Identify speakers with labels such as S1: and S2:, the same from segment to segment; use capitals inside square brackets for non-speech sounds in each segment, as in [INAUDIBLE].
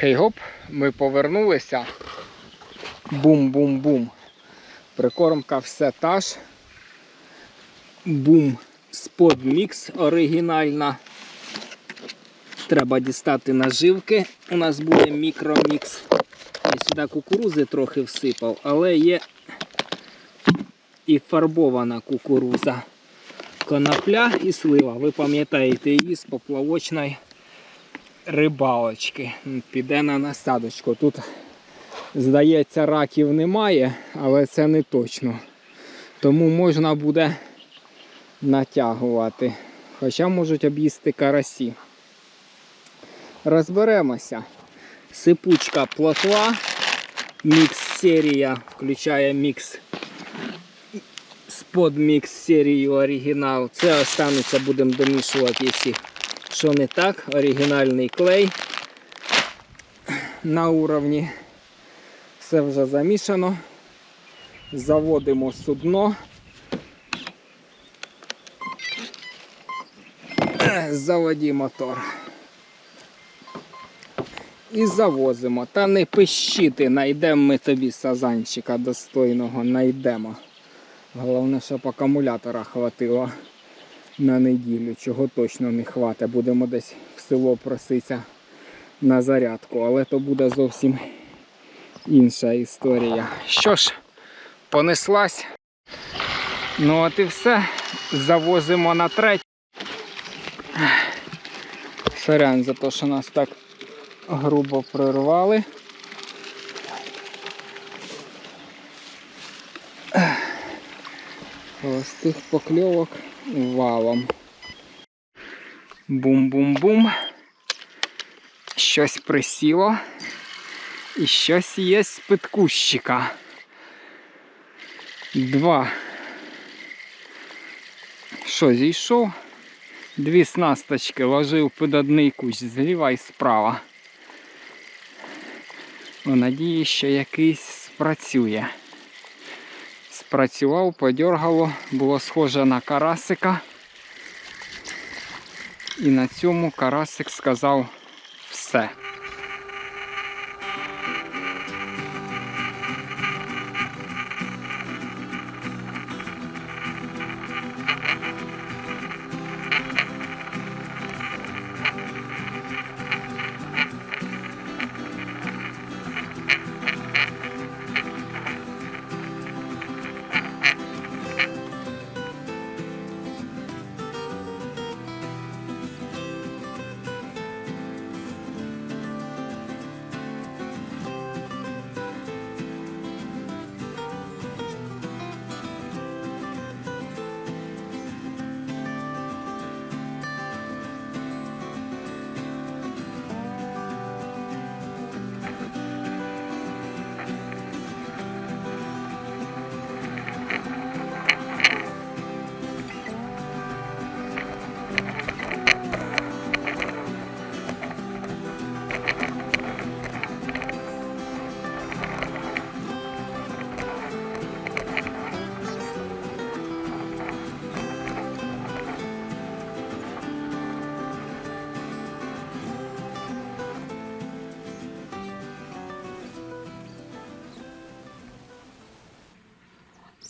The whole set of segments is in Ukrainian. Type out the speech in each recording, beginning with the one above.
S1: Хей-гоп, ми повернулися. Бум-бум-бум. Прикормка все та ж. Бум спод мікс оригінальна. Треба дістати наживки. У нас буде мікромікс. Я сюди кукурузи трохи всипав, але є і фарбована кукуруза. Конопля і слива. Ви пам'ятаєте її з поплавочної рибалочки. Піде на насадочку. Тут, здається, раків немає, але це не точно. Тому можна буде натягувати. Хоча можуть об'їсти карасі. Розберемося. Сипучка плотва. Мікс серія включає мікс з мікс серії оригінал. Це останеться, будемо домішувати, якщо що не так. Оригінальний клей на уровні. Все вже замішано. Заводимо судно. Заводі мотор. І завозимо. Та не пищити, знайдемо ми тобі сазанчика достойного, знайдемо. Головне, щоб акумулятора хватило на неділю, чого точно не хватить. Будемо десь в село проситися на зарядку, але то буде зовсім інша історія. Що ж, понеслась. Ну от і все. Завозимо на третю. Сорян за те, що нас так грубо прорвали. Холостих покльовок валом. Бум-бум-бум. Щось присіло. І щось є з під кущика. Два. Що, зійшов? Дві снасточки ложив під одний кущ зліва і справа. У надії, що якийсь спрацює. Спрацював, подергало, було схоже на карасика. І на цьому карасик сказав все.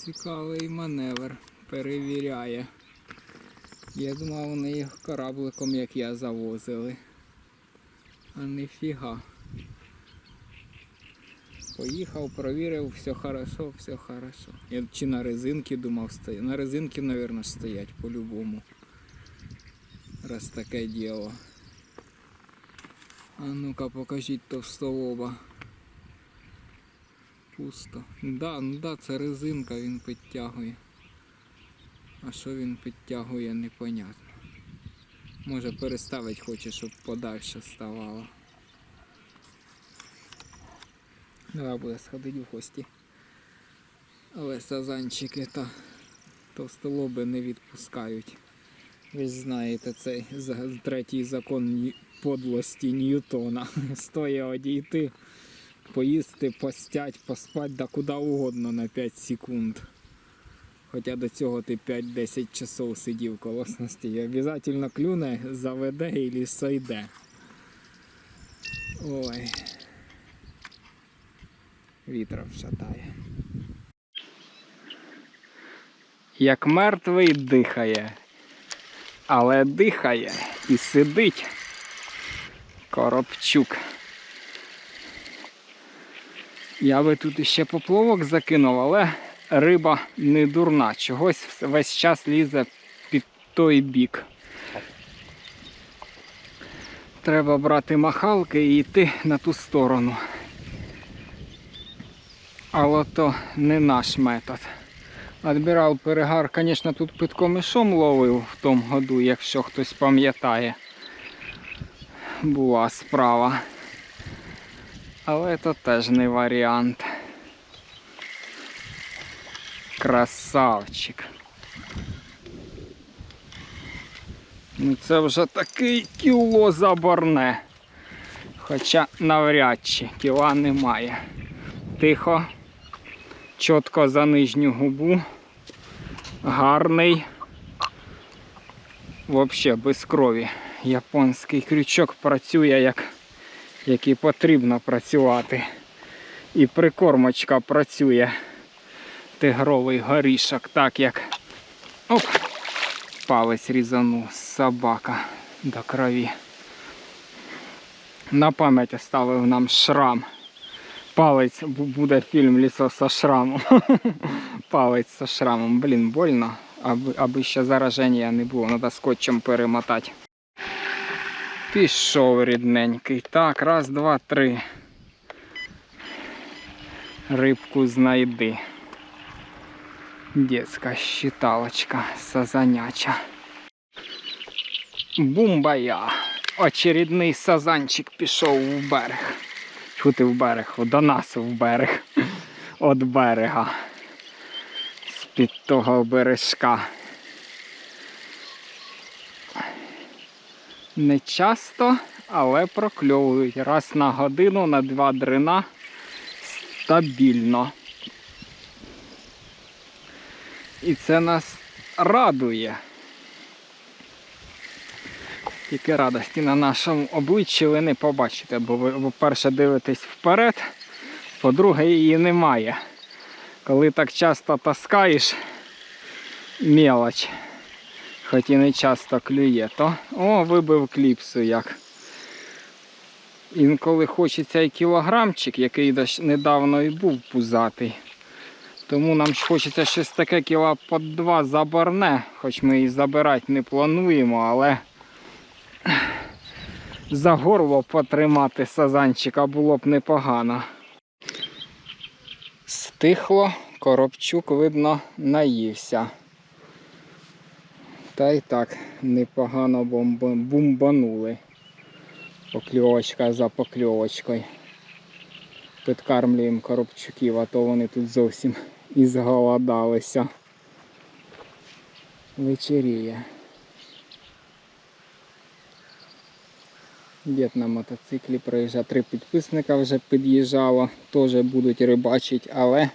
S1: Цікавий маневр. Перевіряє. Я думав, вони їх корабликом, як я завозили. А ніфіга. Поїхав, провірив, все хорошо, все хорошо. Я чи на резинки думав стоять. На резинки, мабуть, стоять по-любому. Раз таке діло. А ну-ка покажіть товстолоба. Пусто. Да, ну да, це резинка він підтягує. А що він підтягує, непонятно. Може переставити хоче, щоб подальше ставало. Треба буде сходити в гості. Але сазанчики та товстолоби не відпускають. Ви ж знаєте цей третій закон подлості Ньютона. [LAUGHS] Стоїть одійти поїсти, постять, поспати, да куди угодно на 5 секунд. Хоча до цього ти 5-10 часов сидів коло снасті. І Обязательно клюне, заведе і сойде. Ой. Вітра вшатає. Як мертвий дихає, але дихає і сидить коробчук. Я би тут іще поплавок закинув, але риба не дурна. Чогось весь час лізе під той бік. Треба брати махалки і йти на ту сторону. Але то не наш метод. Адмірал Перегар, звісно, тут питкомишом ловив в тому году, якщо хтось пам'ятає. Була справа. Але це теж не варіант. Красавчик. Ну це вже такий кіло заборне. Хоча навряд чи кіла немає. Тихо, чітко за нижню губу. Гарний. Взагалі без крові. Японський крючок працює як, як і потрібно працювати. І прикормочка працює. Тигровий горішок, так як. Оп! Палець різанув собака до крові. На пам'ять оставив нам шрам. Палець буде фільм Лісо со шрамом. [LAUGHS] Палець со шрамом. Блін, больно. Аби, аби ще зараження не було, треба скотчем перемотати. Пішов рідненький. Так, раз, два, три. Рибку знайди. Детська щиталочка сазаняча. Бумбая. Очередний сазанчик пішов в берег. Чу ти в берег, до нас в берег. От берега. З-під того бережка. Не часто, але прокльовують. Раз на годину, на два дрина стабільно. І це нас радує. Тільки радості на нашому обличчі ви не побачите, бо ви, по-перше, дивитесь вперед, по-друге, її немає. Коли так часто таскаєш мелоч, хоч і не часто клює, то о, вибив кліпсу як. Інколи хочеться і кілограмчик, який недавно і був пузатий. Тому нам ж хочеться щось таке кіла по два заборне, хоч ми і забирати не плануємо, але за горло потримати сазанчика було б непогано. Стихло, коробчук, видно, наївся. Та й так непогано бомба- бумбанули. Покльовочка за покльовочкою. Підкармлюємо коробчуків, а то вони тут зовсім і зголодалися. Вечеріє. Дід на мотоциклі проїжджав. Три підписника вже під'їжджало, теж будуть рибачити, але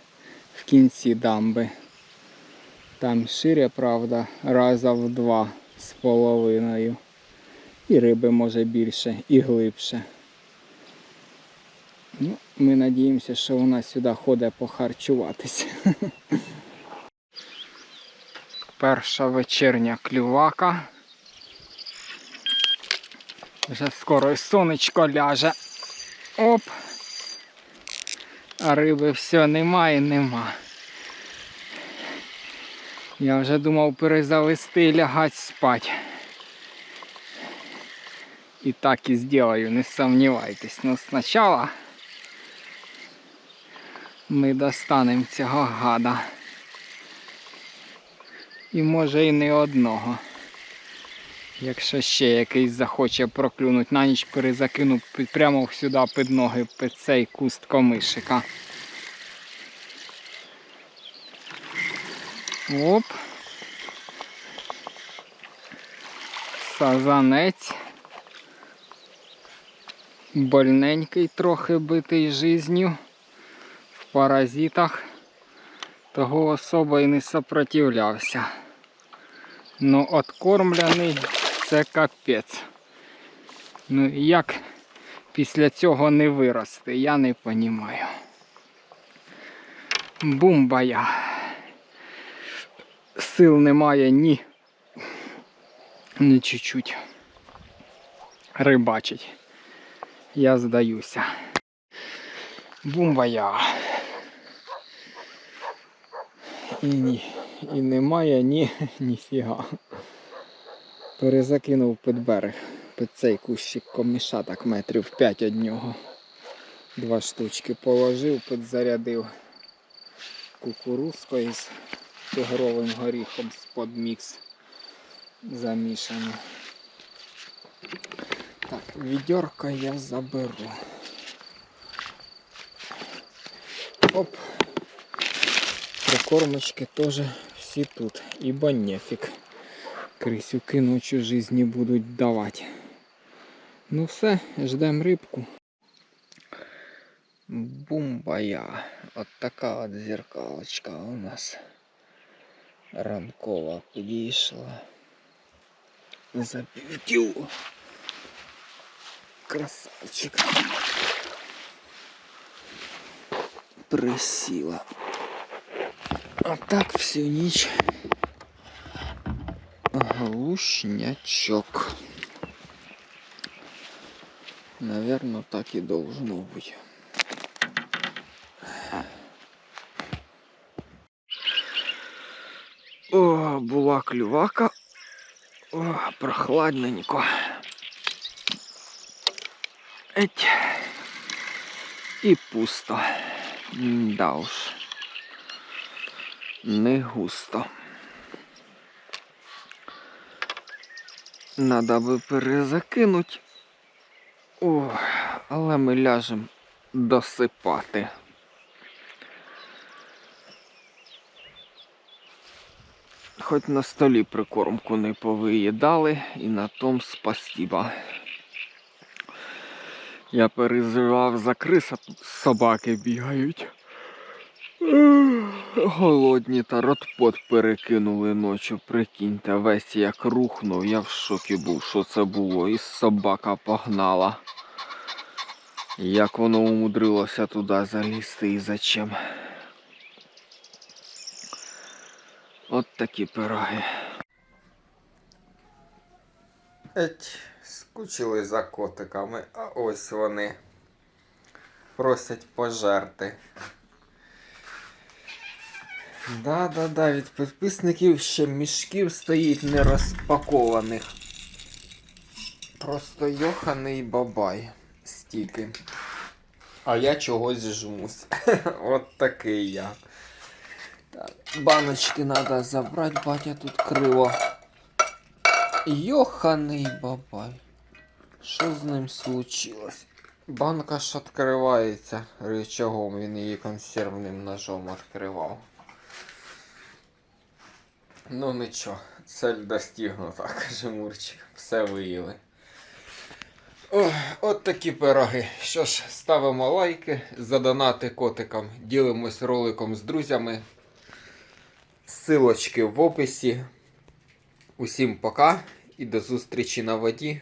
S1: в кінці дамби. Там шире, правда, раза в два з половиною. І риби може більше, і глибше. Ну, ми надіємося, що вона сюди ходить похарчуватися. [LAUGHS] Перша вечірня клювака. Вже скоро і сонечко ляже. Оп. А риби все немає, нема. Я вже думав перезавести і лягати спать. І так і зроблю, не сумнівайтесь. Ну спочатку ми достанемо цього гада. І може і не одного. Якщо ще якийсь захоче проклюнути на ніч перезакину прямо сюди під ноги під цей куст комишика. Оп. Сазанець. Больненький трохи битий жизнью в паразитах. Того особо і не сопротивлявся. Ну, откормлений це капець. Ну, як
S2: після цього не виросте, я не понімаю. Бумбая. Сил немає ні. Ні чуть-чуть. Рибачить. Я здаюся. Бумбая. І ні. І немає ні [LAUGHS] ніфіга. Перезакинув під берег. Під цей кущик коміша так метрів 5 від нього. Два штучки положив, підзарядив кукурузкою з тигровим горіхом з подмікс замішано. Так, відьорка я заберу. Оп. Прикормочки теж всі тут. Ібо нефіг. Крисюки ночі жизни будуть давати. Ну все, ждем рибку. Бумбая. От така от зеркалочка у нас ранкова підійшла. Запівтю. Красавчик. Присіла. А так всю ніч глушнячок. Наверное, так и должно быть. О, була клювака. О, прохладненько. Еть. І пусто. Да уж. Не густо. Надо би перезакинуть. О, але ми ляжемо досипати. Хоч на столі прикормку не повиїдали і на том спасіба. Я переживав за криса, тут собаки бігають. Голодні та ротпот перекинули ночі, прикиньте, весь як рухнув, я в шокі був, що це було, і собака погнала. Як воно умудрилося туди залізти і зачем. От такі пироги. Еть, скучили за котиками, а ось вони просять пожерти. Да-да-да, від підписників ще мішків стоїть не розпакованих. Просто йоханий бабай стільки. А я чогось жмусь. [LAUGHS] От такий я. Так, баночки треба забрати, батя тут криво. Йоханий бабай. Що з ним случилось? Банка ж відкривається рычагом, він її консервним ножом відкривав. Ну нічого, цель достигнута, [LAUGHS] каже Мурчик. Все виїли. Ох, от такі пироги. Що ж, ставимо лайки, задонати котикам, ділимось роликом з друзями. Силочки в описі. Усім пока і до зустрічі на воді.